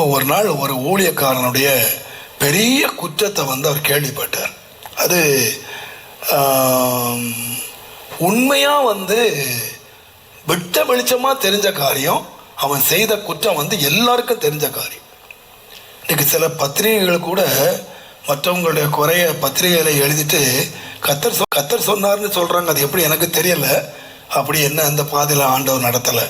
இப்போ ஒரு நாள் ஒரு ஊழியக்காரனுடைய பெரிய குற்றத்தை வந்து அவர் கேள்விப்பட்டார். அது உண்மையாக வந்து விட்ட வெளிச்சமாக தெரிஞ்ச காரியம் அவன் செய்த குற்றம் வந்து எல்லாருக்கும் தெரிஞ்ச காரியம். இன்றைக்கு சில பத்திரிகைகள் கூட மற்றவங்களுடைய குறைய பத்திரிகைகளை எழுதிட்டு கத்தர் சொ கத்தர் சொன்னார்னு சொல்கிறாங்க அது எப்படி எனக்கு தெரியலை? அப்படி என்ன அந்த பாதையில் ஆண்டவர் நடத்தலை?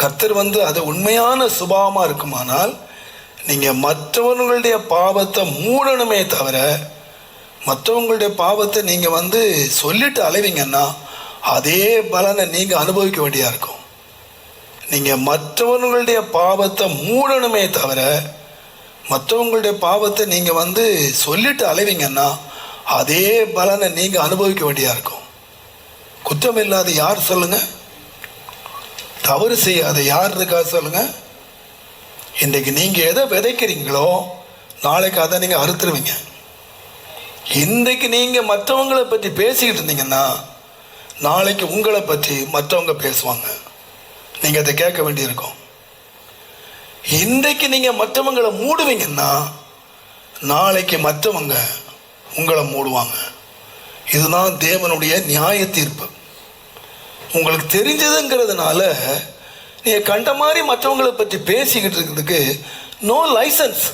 கர்த்தர் வந்து அது உண்மையான சுபாவமாக இருக்குமானால் நீங்கள் மற்றவர்களுடைய பாவத்தை மூடணுமே தவிர மற்றவங்களுடைய பாவத்தை நீங்கள் வந்து சொல்லிட்டு அலைவீங்கன்னா அதே பலனை நீங்கள் அனுபவிக்க வேண்டியா இருக்கும். நீங்கள் மற்றவர்களுடைய பாவத்தை மூடணுமே தவிர மற்றவங்களுடைய பாவத்தை நீங்கள் வந்து சொல்லிட்டு அலைவீங்கன்னா அதே பலனை நீங்கள் அனுபவிக்க வேண்டியா இருக்கும். குற்றம் இல்லாத யார் சொல்லுங்கள் தவறு செய்யாத யார் இருக்கா சொல்லுங்க. இன்றைக்கு நீங்கள் எதை விதைக்கிறீங்களோ நாளைக்கு அதை நீங்கள் அறுத்துருவீங்க. இன்றைக்கு நீங்கள் மற்றவங்களை பற்றி பேசிக்கிட்டு இருந்தீங்கன்னா நாளைக்கு உங்களை பற்றி மற்றவங்க பேசுவாங்க. நீங்கள் அதை கேட்க வேண்டியிருக்கும். இன்றைக்கு நீங்கள் மற்றவங்களை மூடுவீங்கன்னா நாளைக்கு மற்றவங்க உங்களை மூடுவாங்க. இதுதான் தேவனுடைய நியாய தீர்ப்பு உங்களுக்கு தெரிஞ்சதுங்கிறதுனால நீங்கள் கண்ட மாதிரி மற்றவங்களை பற்றி பேசிக்கிட்டு இருக்கிறதுக்கு நோ லைசன்ஸ்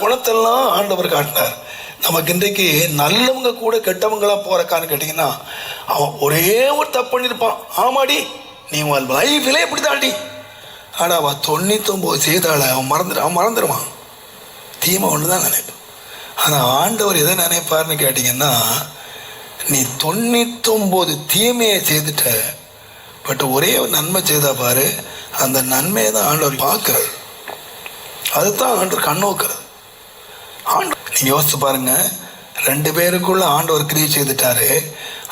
குணத்தெல்லாம் ஆண்டவர் காட்டினார். நமக்கு இன்றைக்கு நல்லவங்க கூட கெட்டவங்களாக போகிறக்கான்னு கேட்டிங்கன்னா அவன் ஒரே ஒரு தப்பு பண்ணியிருப்பான் ஆமாடி நீ உன் லைஃபிலே இப்படி தாண்டி ஆனால் அவன் தொண்ணூத்தொம்பது செய்தால அவன் மறந்துடு அவன் மறந்துடுவான் தீமை ஒன்று தான் நினைப்பான் ஆனால் ஆண்டவர் எதை நினைப்பார்னு கேட்டிங்கன்னா நீ தொண்ணூத்தொம்பது தீமையை செய்துட்ட. பட் ஒரே ஒரு நன்மை செய்தா பாரு அந்த நன்மையை தான் ஆண்டவர் பார்க்குறாரு. அதுதான் ஆண்டவர் கண்ணோக்கிறது ஆண்டு நீங்கள் யோசிச்சு பாருங்க ரெண்டு பேருக்குள்ள ஆண்டவர் கிரியை செய்துட்டாரு.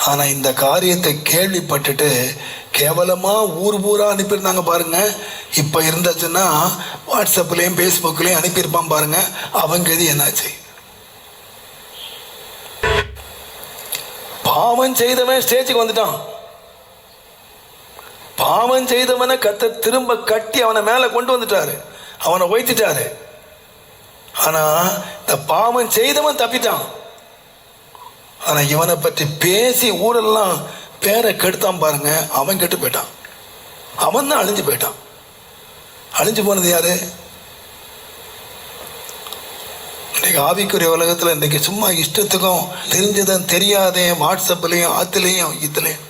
ஆனால் இந்த காரியத்தை கேள்விப்பட்டுட்டு கேவலமாக ஊர் பூரா அனுப்பியிருந்தாங்க பாருங்க. இப்போ இருந்துச்சுன்னா வாட்ஸ்அப்லேயும் ஃபேஸ்புக்லேயும் அனுப்பியிருப்பான் பாருங்க. அவங்க இது என்னாச்சு? பாவம் செய்தவன் ஸ்டேஜுக்கு வந்துட்டான். பாவம் செய்தவனை கத்த திரும்ப கட்டி அவனை மேலே கொண்டு வந்துட்டாரு. அவனை ஒய்த்துட்டாரு ஆனா இந்த பாவம் செய்தவன் தப்பிட்டான். ஆனா இவனை பற்றி பேசி ஊரெல்லாம் பேரை கெடுத்தான் பாருங்க. அவன் கெட்டு போயிட்டான். அவன் தான் அழிஞ்சு போயிட்டான். அழிஞ்சு போனது யாரு? இன்றைக்கு ஆவிக்குரிய உலகத்தில் இன்றைக்கு சும்மா இஷ்டத்துக்கும் தெரிஞ்சதும் தெரியாதே வாட்ஸ்அப்லேயும் ஆத்துலேயும் இதுலேயும்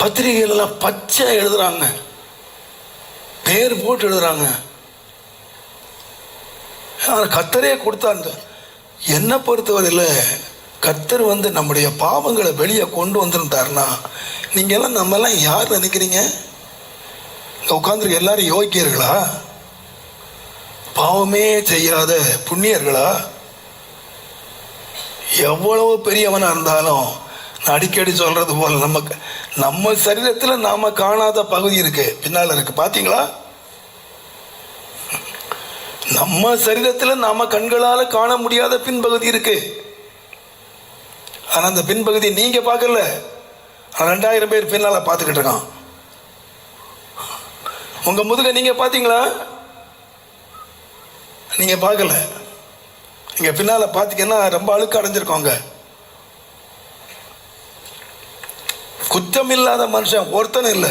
பத்திரிகைகளெல்லாம் பச்சை எழுதுறாங்க. பேர் போட்டு எழுதுகிறாங்க ஆனால் கத்தரே கொடுத்தாங்க. என்னை பொறுத்தவரையில் கர்த்தர் வந்து நம்முடைய பாவங்களை வெளியே கொண்டு வந்திருந்தாருன்னா நீங்கள் எல்லாம் நம்மெல்லாம் யார் நினைக்கிறீங்க? இங்கே உட்காந்துருக்க எல்லாரும் யோக்கியர்களா பாவமே செய்யாத புண்ணியர்களா? எவ்வளவு பெரியவனாக இருந்தாலும் நான் அடிக்கடி சொல்கிறது போல் நமக்கு நம்ம சரீரத்தில் நாம் காணாத பகுதி இருக்குது பின்னால் இருக்குது பார்த்தீங்களா நம்ம சரீரத்தில் நாம் கண்களால் காண முடியாத பின்பகுதி இருக்குது ஆனால் அந்த பின்பகுதி நீங்கள் பார்க்கல. ரெண்டாயிரம் பேர் பின்னால் பார்த்துக்கிட்டு இருக்கான். உங்கள் முதுகை நீங்கள் பார்த்தீங்களா நீங்கள் பார்க்கல. இங்கே பின்னால பாத்தீங்கன்னா ரொம்ப அழுக்கு அடைஞ்சிருக்கோங்க குற்றம் இல்லாத மனுஷன் ஒருத்தனும் இல்லை.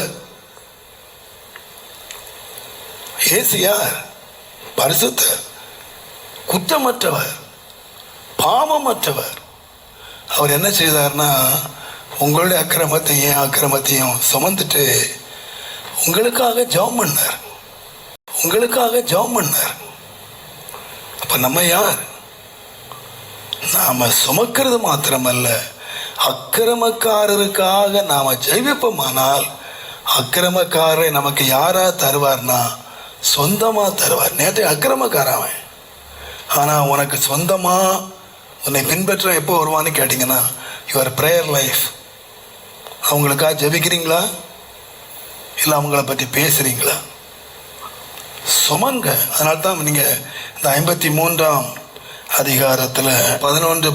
ஏசியார் பரிசுத்தர் குற்றமற்றவர் பாவமற்றவர். அவர் என்ன செய்தார்னா உங்களுடைய அக்கிரமத்தையும் அக்கிரமத்தையும் சுமந்துட்டு உங்களுக்காக ஜெபம் பண்ணார். உங்களுக்காக ஜெபம் பண்ணார். அப்ப நம்ம யார்? நாம் சுமக்கிறது மாத்திரமல்ல. அக்கிரமக்காரருக்காக நாம் ஜெயிப்போமானால் அக்கிரமக்காரரை நமக்கு யாராக தருவார்னா சொந்தமாக தருவார். நேற்று அக்கிரமக்காரன். ஆனால் உனக்கு சொந்தமாக உன்னை பின்பற்ற எப்போ வருவான்னு கேட்டிங்கன்னா யுவர் ப்ரேயர் லைஃப் அவங்களுக்காக ஜெபிக்கிறீங்களா? இல்லை அவங்கள பற்றி பேசுகிறீங்களா சுமங்க. அதனால தான் நீங்கள் இந்த ஐம்பத்தி மூன்றாம் அதிகாரத்தில் பதினொன்று